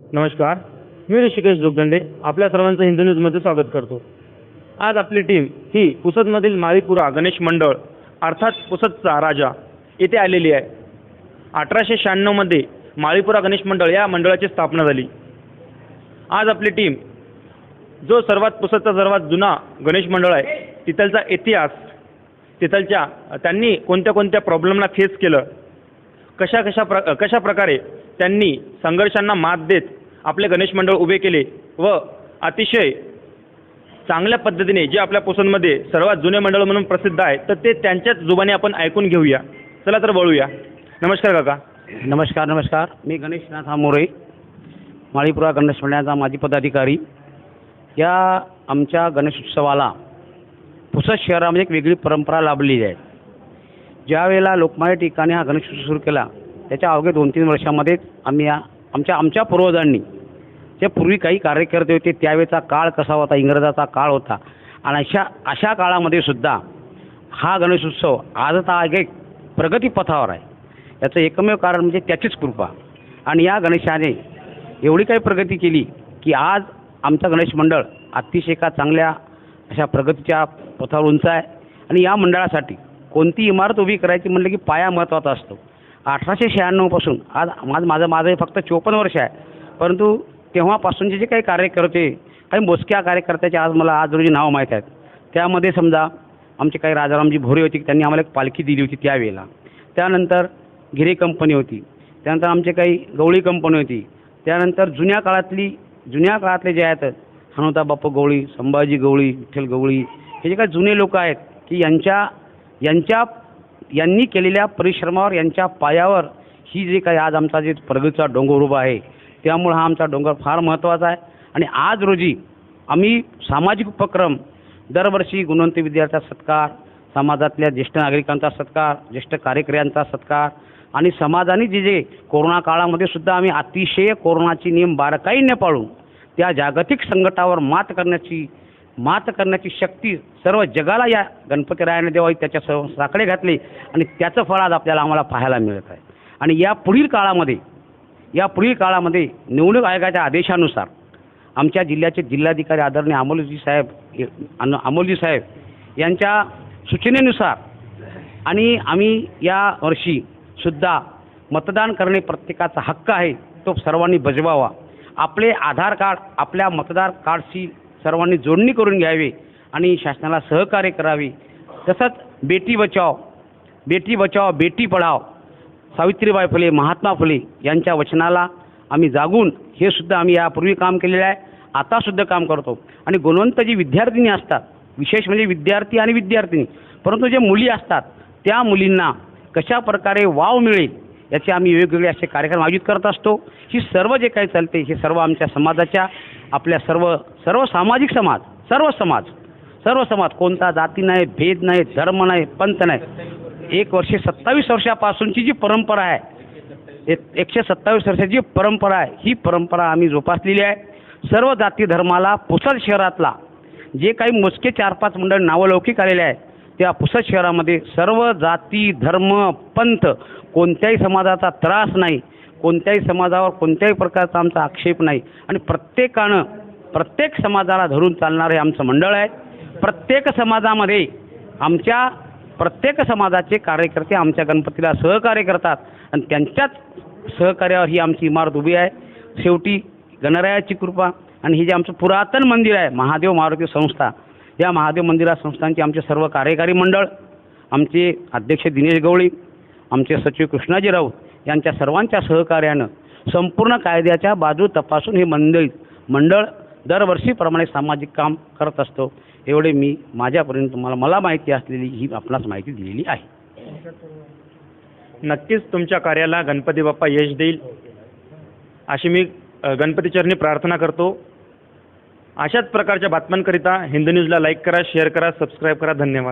नमस्कार. मी ऋषिकेश जोगदंडे. आपल्या सर्वांचं हिंदू न्यूजमध्ये स्वागत करतो. आज आपली टीम ही पुसदमधील माळीपुरा गणेश मंडळ अर्थात पुसदचा राजा येथे आलेली आहे. अठराशे शहाण्णवमध्ये माळीपुरा गणेश मंडळ या मंडळाची स्थापना झाली. आज आपली टीम जो सर्वात पुसदचा सर्वात जुना गणेश मंडळ आहे तिथलचा इतिहास तिथलच्या त्यांनी कोणत्या कोणत्या प्रॉब्लेमला फेस केलं कशा कशा प्र कशा प्रकारे त्यांनी संघर्षांना मात देत आपले गणेश मंडळ उभे केले व अतिशय चांगल्या पद्धतीने जे आपल्या पोसनमध्ये सर्वात जुने मंडळ म्हणून प्रसिद्ध आहे तर ते त्यांच्याच जुबाने आपण ऐकून घेऊया. चला तर वळूया. नमस्कार काका. नमस्कार नमस्कार. मी गणेशनाथ मोरे माळीपुरा गणेश मंडळाचा माजी पदाधिकारी. या आमच्या गणेश उत्सवाला पुसद शहरामध्ये एक वेगळी परंपरा लाभलेली आहे. ज्यावेळेला लोकमान्य टिकाणी हा गणेश उत्सव सुरू केला त्याच्या अवघ्या दोन तीन वर्षामध्येच आम्ही या आमच्या आमच्या पूर्वजांनी जे पूर्वी काही कार्यकर्ते होते त्यावेळेचा काळ कसा होता इंग्रजाचा काळ होता आणि अशा अशा काळामध्ये सुद्धा हा गणेशोत्सव आज आजच आगे एक प्रगतीपथावर आहे. याचं एकमेव कारण म्हणजे त्याचीच कृपा. आणि या गणेशाने एवढी काही प्रगती केली की आज आमचं गणेश मंडळ अतिशय एका चांगल्या अशा प्रगतीच्या पथावर उंच आहे. आणि या मंडळासाठी कोणती इमारत उभी करायची म्हणलं की पाया महत्त्वाचा असतो. अठराशे शहाण्णवपासून आज माझं माझं माझं फक्त चोपन्न वर्ष आहे. परंतु तेव्हापासूनचे जे काही कार्यकर्ते काही मोजक्या कार्यकर्त्याचे आज मला आज रोजी नावं माहीत आहेत. त्यामध्ये समजा आमचे काही राजारामजी भोरे होते त्यांनी आम्हाला एक पालखी दिली होती त्यावेळेला. त्यानंतर घिरे कंपनी होती. त्यानंतर आमचे काही गवळी कंपनी होती. त्यानंतर जुन्या काळातली जुन्या काळातले जे आहेत हनुता बाप्पू गवळी संभाजी गवळी विठ्ठल गवळी हे जे काही जुने लोक आहेत की यांच्या यांच्या यांनी केलेल्या परिश्रमावर यांच्या पायावर ही जे काही आज आमचा जे प्रगतीचा डोंगर उभा आहे त्यामुळं हा आमचा डोंगर फार महत्त्वाचा आहे. आणि आज रोजी आम्ही सामाजिक उपक्रम दरवर्षी गुणवंत विद्यार्थ्याचा सत्कार समाजातल्या ज्येष्ठ नागरिकांचा सत्कार ज्येष्ठ कार्यकर्त्यांचा सत्कार आणि समाजाने जे जे कोरोना काळामध्ये सुद्धा आम्ही अतिशय कोरोनाची नियम बारकाईने पाळून त्या जागतिक संकटावर मात करण्याची मात करण्याची शक्ती सर्व जगाला या गणपतीरायाने देवा त्याच्या सर्व साकडे घातले आणि त्याचं फळ आज आपल्याला आम्हाला पाहायला मिळत आहे. आणि या पुढील काळामध्ये या पुढील काळामध्ये निवडणूक आयोगाच्या आदेशानुसार आमच्या जिल्ह्याचे जिल्हाधिकारी आदरणीय अमोलजी साहेब अमोलजी साहेब यांच्या सूचनेनुसार आणि आम्ही या वर्षी सुद्धा मतदान करणे प्रत्येकाचा हक्क आहे तो सर्वांनी बजवावा. आपले आधार कार्ड आपल्या मतदार कार्डशी सर्वांनी जोडणी करून घ्यावी आणि शासनाला सहकार्य करावे. तसंच बेटी बचाव बेटी बचाव बेटी पढाव सावित्रीबाई फुले महात्मा फुले यांच्या वचनाला आम्ही जागून हे सुद्धा आम्ही यापूर्वी काम केलेलं आहे. आतासुद्धा काम करतो. आणि गुणवंत जी विद्यार्थिनी असतात विशेष म्हणजे विद्यार्थी आणि विद्यार्थिनी परंतु जे मुली असतात त्या मुलींना कशा प्रकारे वाव मिळेल याचे आम्ही वेगवेगळे असे कार्यक्रम आयोजित करत असतो. ही सर्व जे काही चालते हे सर्व आमच्या समाजाच्या आपल्या सर्व सर्व सामाजिक समाज सर्व समाज सर्व समाज कोणता जाती नाही भेद नाही धर्म नाही पंथ नाही. एक वर्षे सत्तावीस वर्षापासूनची जी परंपरा आहे एक एकशे सत्तावीस वर्षाची जी परंपरा आहे ही परंपरा आम्ही जोपासलेली आहे. सर्व जाती धर्माला पुसद शहरातला जे काही मोजके चार पाच मंडळ नावलौकिक आलेले आहे त्या पुसद शहरामध्ये सर्व जाती धर्म पंथ कोणत्याही समाजाचा त्रास नाही. कोणत्याही समाजावर कोणत्याही प्रकारचा आमचा आक्षेप नाही. आणि प्रत्येकानं प्रत्येक समाजाला धरून चालणारं हे आमचं मंडळ आहे. प्रत्येक समाजामध्ये आमच्या प्रत्येक समाजाचे कार्यकर्ते आमच्या गणपतीला सहकार्य करतात. आणि त्यांच्याच सहकार्यावर ही आमची इमारत उभी आहे. शेवटी गणरायाची कृपा आणि हे जे आमचं पुरातन मंदिर आहे महादेव मारुती संस्था या महादेव मंदिरा संस्थांचे आमचे सर्व कार्यकारी मंडळ आमचे अध्यक्ष दिनेश गवळी आमचे सचिव कृष्णाजी राऊत यांच्या सर्वांच्या सहकार्यानं संपूर्ण कायद्याच्या बाजू तपासून हे मंडळी मंडळ दरवर्षीप्रमाणे सामाजिक काम करत असतो. एवढे मी माझ्यापर्यंत तुम्हाला मला माहिती असलेली ही आपणास माहिती दिलेली आहे. नक्कीच तुमच्या कार्याला गणपती बाप्पा यश देईल. अशी मी गणपतीचरणी प्रार्थना करतो. अशाच प्रकारच्या बातम्यांकरिता हिंदू न्यूजला लाईक करा शेअर करा सबस्क्राईब करा. धन्यवाद.